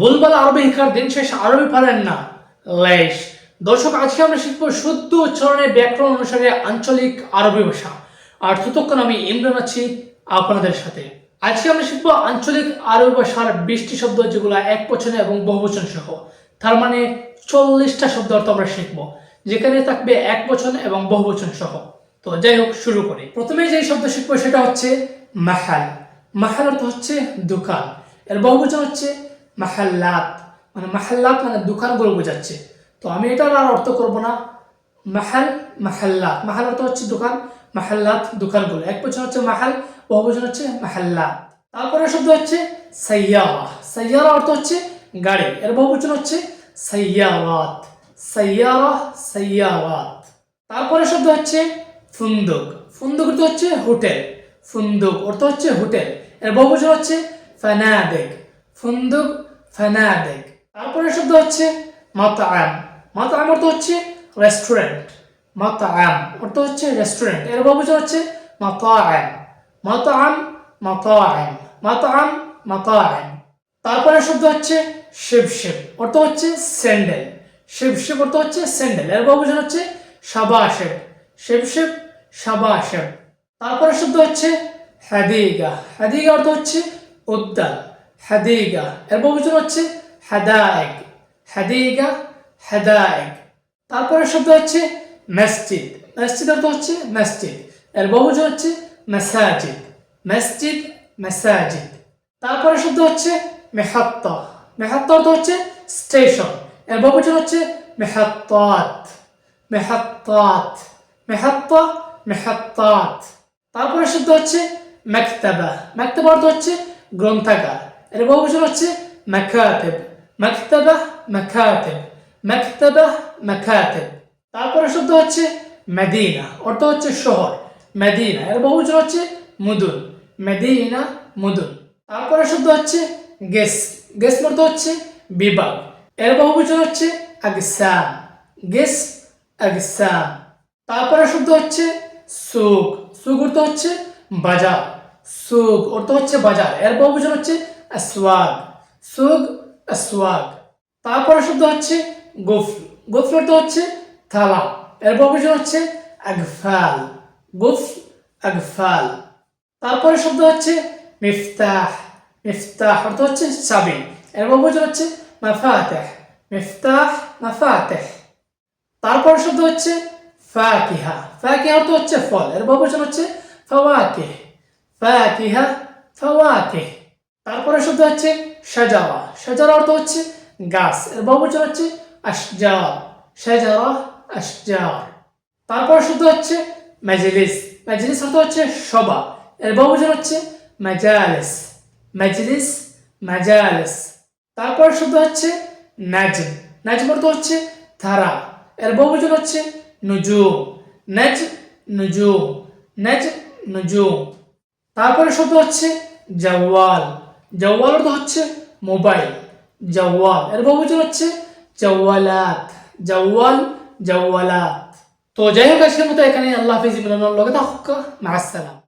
বলবাল আরবি শিক্ষার দিন শেষ আরবি পারেন না। লেশ। দর্শক, আজকে আমরা শিখব শুদ্ধ উচ্চারণের ব্যাকরণ অনুসারে আঞ্চলিক আরবি ভাষা। আর ততক্ষণ আমি ইমরান আছি আপনাদের সাথে। আজকে আমরা শিখব আঞ্চলিক আরবি ভাষার বিশটি শব্দ যেগুলো এক বচনে এবং বহুবচন সহ। তার মানে চল্লিশটা শব্দ অর্থ আমরা শিখব, যেখানে থাকবে এক বচন এবং বহুবচন সহ। তো যাই হোক, শুরু করি। প্রথমে যে শব্দ শিখব সেটা হচ্ছে মাহাল। মাহাল অর্থ হচ্ছে দোকান। এর বহুবচন হচ্ছে মাহাল্লাত। মানে মাহাল্লাত মানে দোকানগুলো বোঝাচ্ছে। তো আমি এটার আর অর্থ করব না। মাহাল, মাহাল্লাত। মাহাল অর্থ হচ্ছে দোকান মাহাল্লাত দোকানগুলো এক বছর হচ্ছে মাহাল বহুবচন হচ্ছে মাহাল্লাত। তারপরে শব্দ হচ্ছে সাইয়ারা সাইয়ারা অর্থ হচ্ছে গাড়ি। এর বহুবচন হচ্ছে সাইয়ারাত সাইয়ারা সাইয়ারাত তারপরে শব্দ হচ্ছে ফুন্দুক। ফুন্দুক অর্থ হচ্ছে হোটেল। ফুন্দুক অর্থ হচ্ছে হোটেল। এর বহুবচন হচ্ছে ফানাদেক। ফুন্দুক ফানাদেক তারপরে শব্দ হচ্ছে মাতাআম। মাতাআম অর্থ হচ্ছে রেস্টুরেন্ট মাতাআম অর্থ হচ্ছে রেস্টুরেন্টের বহুবচন হচ্ছে মাতাআম। মাতাআম মাতাআম। মাতাআম মাতাআম। তারপরে শব্দ হচ্ছে শিবশিব। অর্থ হচ্ছে স্যান্ডেল শিবশিব অর্থ হচ্ছে স্যান্ডেল এর বহুবচন হচ্ছে সাবাশেব। শিবশিব, সাবাশেব। তারপরে শব্দ হচ্ছে হাদিগা। হাদিগা অর্থ হচ্ছে উদ্যান। হাদিগা। এর বহুবচন হচ্ছে হাদায়েগ হাদিগা হাদায়েগ তারপরে শব্দ হচ্ছে মসজিদ। মসজিদ অর্থ হচ্ছে মসজিদ। এর বহুবচন হচ্ছে মাসাজিদ। মসজিদ, মাসাজিদ। তারপরে শব্দ হচ্ছে মেহাত্তা। মেহাত্তা অর্থ হচ্ছে স্টেশন। এর বহুবচন হচ্ছে মেহাত্তাত। মেহাত্তাত। মেহাত্তা, মেহাত্তাত। তারপরে শব্দ হচ্ছে মেকতাবা। মেকতাবা অর্থ হচ্ছে গ্রন্থাগার। এর বহুবচন হচ্ছে মাকাতেব। মেকতাবা মাকাতেব। মেকতাবা, মাকাতেব। তারপরে শব্দ হচ্ছে মেদিনা। অর্থ হচ্ছে শহর, মেদিনা। এর বহুবচন হচ্ছে মুদুন। মেদিনা, মুদুন। তারপরে শব্দ হচ্ছে গেস। গেস অর্থ হচ্ছে বিভাগ এর বহুবচন হচ্ছে আগসাম। গেস, আগসাম। তারপরে শব্দ হচ্ছে সুক সুক অর্থ হচ্ছে বাজার। সুক অর্থ হচ্ছে বাজার। এর বহুবচন হচ্ছে আসওয়াগ সুক আসওয়াগ। তারপরে শব্দ হচ্ছে গোফ গোফ অর্থ হচ্ছে থালা। এর বহুবচন হচ্ছে আগফাল। গোফ আগফাল। তারপরে শব্দ হচ্ছে মিফতাহ। মিফতাহ অর্থ হচ্ছে চাবি। এর বহুবচন হচ্ছে মাফাতেহ। মিফতাহ, মাফাতেহ। তারপরে শব্দ হচ্ছে ফাকিহা ফাকিহা অর্থ হচ্ছে ফল। এর বহুবচন হচ্ছে ফাওয়াকিহ ফাকিহা ফাওয়াকিহ তারপরে শব্দ হচ্ছে সাজাওয়া। সাজারা অর্থ হচ্ছে গাছ। এর বহুবচন হচ্ছে আশজার সাজারা আশজার তারপরে শব্দ হচ্ছে মাজলিস। মাজলিস অর্থ হচ্ছে সভা। এর বহুবচন হচ্ছে মাজালিস। মাজলিস, মাজালিস। তারপর শব্দ হচ্ছে নাজম। নাজম অর্থ হচ্ছে ধারা। এর বহুবচন হচ্ছে নুজুম। নাজ নুজুম। নাজ, নুজুম। তারপরে শব্দ হচ্ছে জওয়াল। জওয়াল অর্থ হচ্ছে মোবাইল, জওয়াল। এর বহুবচন হচ্ছে জওয়ালাত, জওয়াল, জওয়ালাত। তো যাই হোক, আজকের মতো এখানে আল্লাহ হাফিজ ইমরান লগে থাকুক। মা আসসালাম